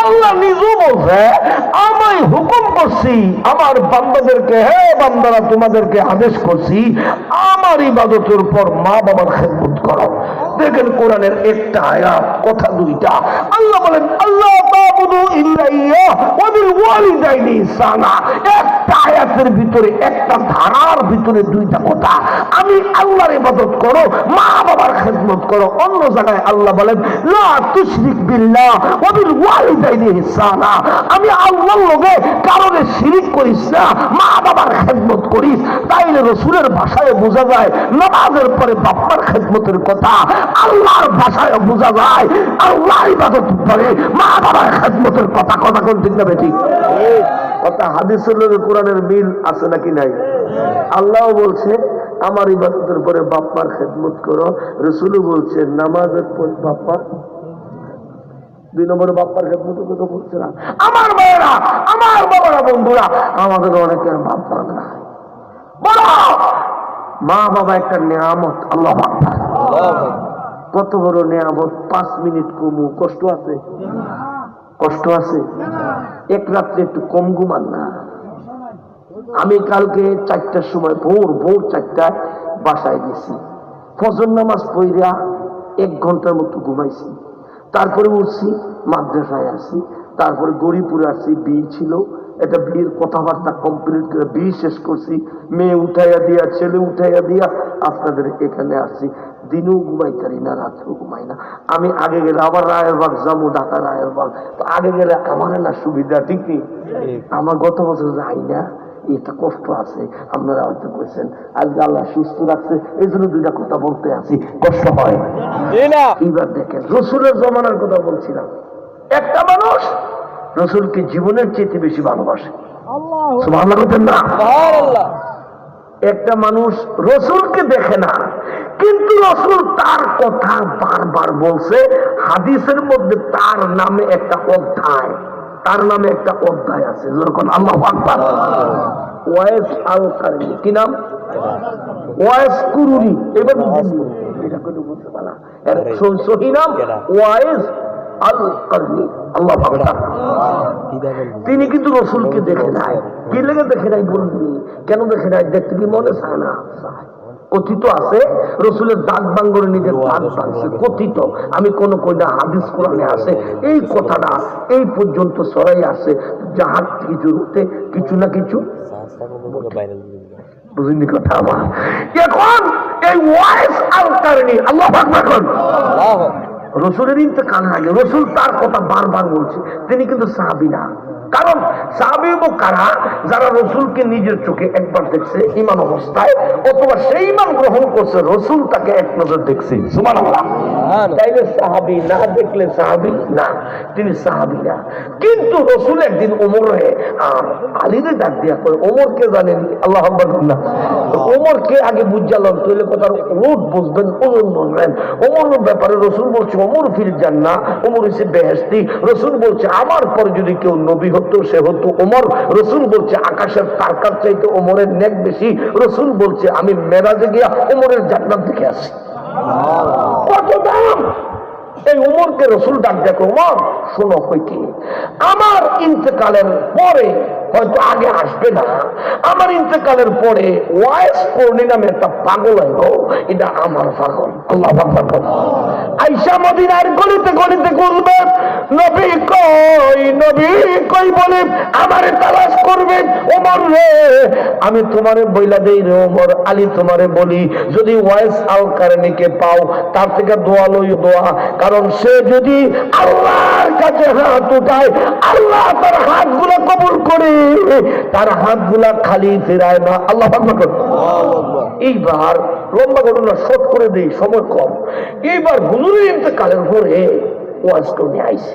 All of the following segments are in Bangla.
আল্লাহ বলছে হুকুম করছি, আমার বান্দাদেরকে, হে বান্দারা, তোমাদেরকে আদেশ করছি, আমার ইবাদতের উপর মা বাবার খেদমত করো। দেখেন কোরআনের একটা আয়াত, কথা দুইটা। আল্লাহ বলেন, আল্লাহ তাবুদু একটা আয়াতের ভিতরে, একটা ধারার ভিতরে দুইটা কথা। আমি আল্লাহর ইবাদত করো, মা বাবার খেদমত করো। অন্য জায়গায় আল্লাহ বলেন, লা তুশরিক বিল্লাহ ওয়া বিল ওয়ালিদাইনি ইহসানা। আমি আল্লাহর লগে কারণে শিরিক করিস না, মা বাবার খেদমত করিস। তাইলে রসুলের ভাষায় বোঝা যায়, নামাজের পরে বাপ্পার খেদমতের কথা। আল্লাহর ভাষায় বোঝা যায় আল্লাহ ইবাদত করে মা খেদমতের কথা কথা কোন ঠিক না বেঠিক কথা হাদিসের কোরআনের মিল আছে নাকি নাই? আল্লাহ বলছে আমার ইবাদতের পরে বাপ্পার খেদমত করো। রসুলও বলছে নামাজের পর বাপ্পার দুই নম্বরে বাপ্পার খেদমত কথা বলছে না। আমার মেয়েরা আমার বাবারা বন্ধুরা আমাদের অনেকের বাপ্পা না মা বাবা একটা নিয়ামত আল্লাহ কত বড় নিয়ামত পাঁচ মিনিট কমু কষ্ট আছে? কষ্ট আছে? এক রাত্রে একটু কম ঘুমান না। আমি কালকে চারটার সময়, ভোর ভোর চারটায় বাসায় গেছি। ফজর নামাজ পইরা এক ঘণ্টার মতো ঘুমাইছি। তারপরে উঠছি, মাদ্রাসায় আসি তারপরে গরিপুরে আসছি, বিয়ে ছিল। এটা বিয়ের কথাবার্তা কমপ্লিট করে বিয়ে শেষ করছি। মেয়ে উঠাইয়া দিয়া, ছেলে উঠাইয়া দিয়া আপনাদের এখানে আসছি। দিনেও ঘুমাই পারি না রাত্রেও ঘুমাই না। আমি আগে গেলে আবার রায়েরবাগ যাব ঢাকা রায়েরবাগ তো আগে গেলে আমার না সুবিধা ঠিক নেই? আমার গত বছর যাই না এটা কষ্ট আছে। আপনারা হয়তো কইছেন আজকে আল্লাহ সুস্থ রাখছে এই জন্য দুইটা কথা বলতে আছি। কষ্ট হয়। এইবার দেখেন রসুলের জমানার কথা বলছিলাম। একটা মানুষ রসুলকে জীবনের চেয়ে বেশি ভালোবাসে। না একটা মানুষ রসুলকে দেখে না। কিন্তু রসুল তার কথা বারবার বলছে, হাদিসের মধ্যে তার নামে একটা অধ্যায়, তার নামে একটা অধ্যায় আছে। যখন আল্লাহ ওয়াইস আল কারিম, কি নাম? ওয়াইস কুরুনি এবার তিনি কিন্তু রসুলকে দেখে নাই। কি লেগে দেখে নাই বলবি কেন দেখে নাই? দেখতে কি মনে চায় না। কথিত আছে রসুলের দাগ বাঙ্গরে নিজের দাগ বাংছে কথিত। আমি কোন কইনা হাদিস কোরআনে আছে। এই কথাটা এই পর্যন্ত সরাই আছে যাহার কিছু হতে কিছু না কিছু বুঝিনি কথা আমার। এখন এই ওয়াইস আল কারণে আল্লাহ করুন। রসুলের ইন্তকালের আগে রসুল তার কথা বারবার বলছে। তিনি কিন্তু সাহাবি না। কারণ সাহাবি কারা? যারা রসুলকে নিজের চোখে একবার দেখছে ইমান অবস্থায় অথবা সেই ইমান গ্রহণ করছে রসুল তাকে এক নজর দেখছে। সুমান তাইলে সাহাবি না দেখলে সাহাবি না তিনি সাহাবি না। কিন্তু রসুল একদিন ওমরে আর আলীরে ডাক দিয়া করে ওমরকে জানেন? আল্লাহ না ওমরকে আগে বুঝালাম তৈলে কথার রুট বুঝবেন ওজন বুঝবেন। ওমর ব্যাপারে রসুল বলছে ওমর ফিল জান্না ওমর হচ্ছে বেহেস্তি রসুল বলছে আমার পর যদি কেউ নবী হতো সে হতো ওমর রসুল বলছে, আকাশের তারকার চাইতে ওমরের নেক বেশি। রসুল বলছে, আমি মেরাজে গিয়া ওমরের জান্নাত দেখে আসি কত দাম? এই উমরকে রসুল ডাক দেখো উমর শোনো কি আমার ইন্তেকালের পরে হয়তো আগে আসবে না। আমার ইন্তেকালের পরে ওয়াইস পূর্ণি নামে একটা পাগল হইল এটা আমার পাগল। আল্লাহ আইসা মদিনার গলিতে গলিতে করবে নবী নবী বলে আমারে তালাশ করবে? ওমর রে, আমি তোমারে বইলা দেই রে ওমর, আলী তোমারে বলি, যদি ওয়াইস আল কারণীকে পাও, তার থেকে দোয়া লই দোয়া। কারণ সে যদি আল্লাহর কাছে হাত উঠায়, আল্লাহ তার হাতগুলো কবুল করে, তার হাতগুলা খালি ফেরায় না। আল্লাহ এইবার লম্বা ঘটনা শর্ট করে দেই, সময় কম। এইবার হুজুরের ইন্তকালের পরে ওয়াজ করে আইছে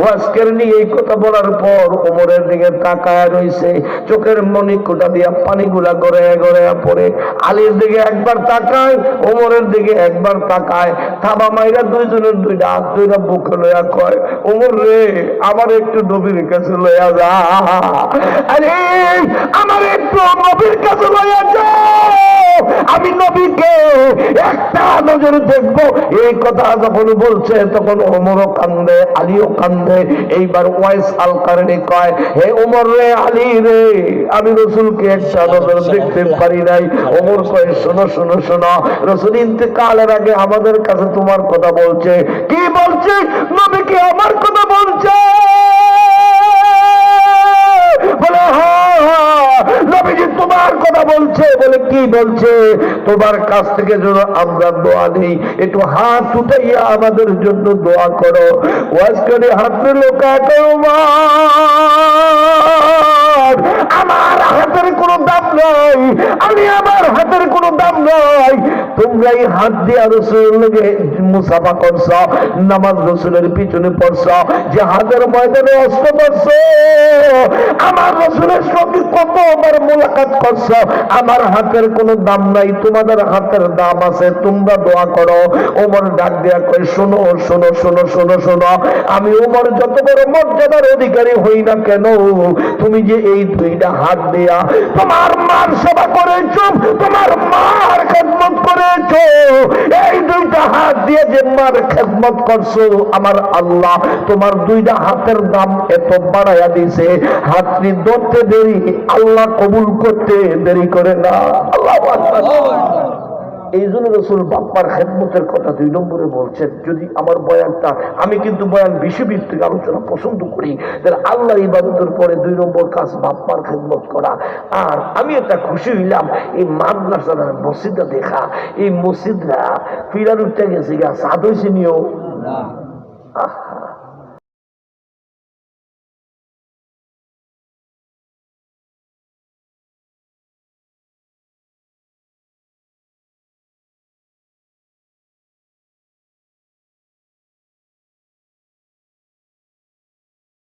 ওয়াজকের নিয়ে এই কথা বলার পর ওমরের দিকে তাকায় রইছে। চোখের দিয়া পানিগুলা গড়ে গড়ে পড়ে। দিকে একবার তাকায়, ওমরের দিকে একবার তাকায়। থাবা মাইরা দুইজনের দুইটা হাত দুইটা বুকে লইয়া কয়, ওমর রে, আমার একটু নবীর কাছে লইয়া যা। আরে, আমার একটু নবীর কাছে লইয়া যা। আমি নবীকে একটা নজর দেখব। এই কথা যখন বলছে, তখন ওমরও কান্দে, আলীও কান্দে। এইবার ওয়াইস আল কারণে কয় হে ওমর রে আলী রে আমি রসুলকে একটা নজর দেখতে পারি নাই। ওমর কয় শোনো শোনো শোনো রসুল ইন্তেকালের আগে আমাদের কাছে তোমার কথা বলছে। কি বলছে? নবীকে আমার কথা বলছে? বলে হ্যাঁ হ্যাঁ, নবীজি তোমার কথা বলছে। বলে কি বলছে? তোমার কাছ থেকে যেন আমরা দোয়া নেই। একটু হাত উঠাইয়া আমাদের জন্য দোয়া করো। ওয়াজ করে হাতে লোকা মা। আমার হাতের কোনো দাম নাই। আমি আমার হাতের কোনো দাম নাই। তোমরা এই হাত মুসাফা করছ, নামাজ রসুলের পিছনে পড়ছ যে ময়দানে অস্ত্র আমার রসুলের সঙ্গে কতবার মোলাকাত করছ, আমার হাতের কোনো দাম নাই, তোমাদের হাতের দাম আছে, তোমরা দোয়া করো। ওমর ডাক শোনো শোনো শোনো শোনো শোনো, আমি ওমর যত বড় মর্যাদার অধিকারী হই না কেন, তুমি যে এই দুইটা হাত দেয়া তোমার মার সেবা করেছ, তোমার মার খেদমত করেছ? এই দুইটা হাত দিয়ে যে মার খেদমত করছ, আমার আল্লাহ তোমার দুইটা হাতের দাম এত বাড়াইয়া দিছে হাতটি ধরতে দেরি, আল্লাহ কবুল করতে দেরি করে না। আল্লাহ এই জন্য রসুল বাপ্পার খেদমতের কথা দুই নম্বরে বলছেন যদি আমার বয়ানটা আমি কিন্তু বয়ান বিষয়ভিত্তিক আলোচনা পছন্দ করি তাহলে আল্লাহ ইবাদতের পরে দুই নম্বর কাজ বাপ্পার খেদমত করা। আর আমি একটা খুশি হইলাম এই মাদ্রাসার মসজিদটা দেখা এই মসজিদরা ফিরার উঠতে গেছে গা সাদ হয়েছে নিও আহা।